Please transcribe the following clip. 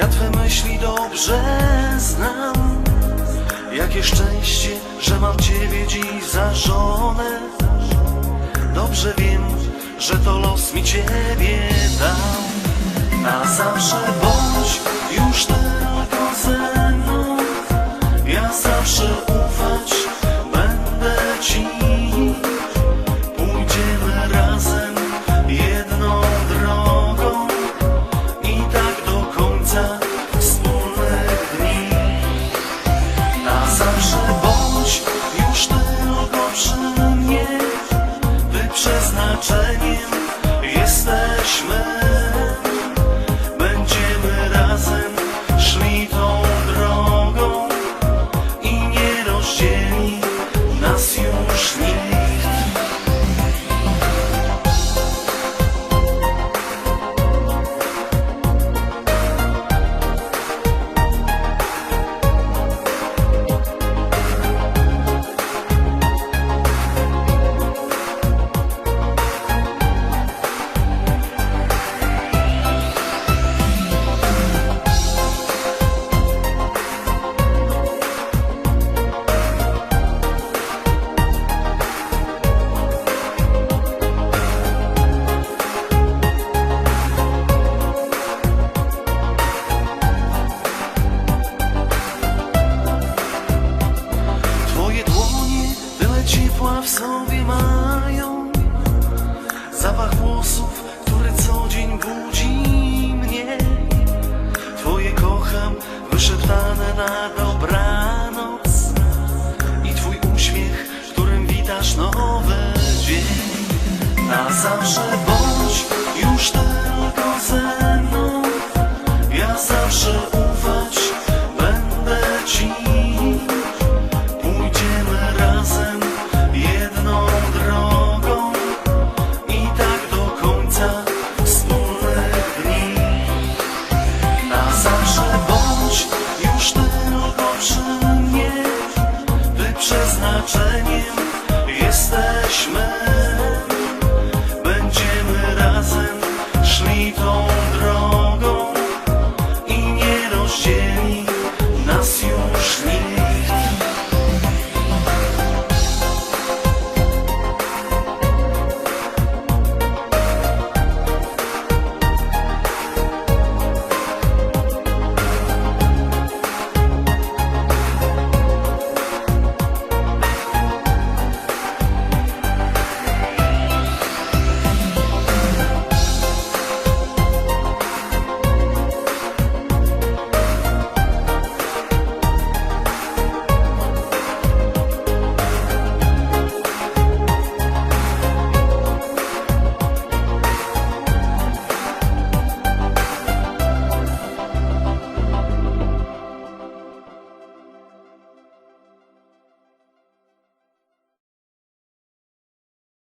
Ja twe myśli dobrze znam. Jakie szczęście, że mam ciebie dziś za żonę. Dobrze wiem, że to los mi ciebie dał. włosów, które co dzień budzi mnie. Twoje kocham, wyszeptane na dole. przeznaczeniem jesteśmy.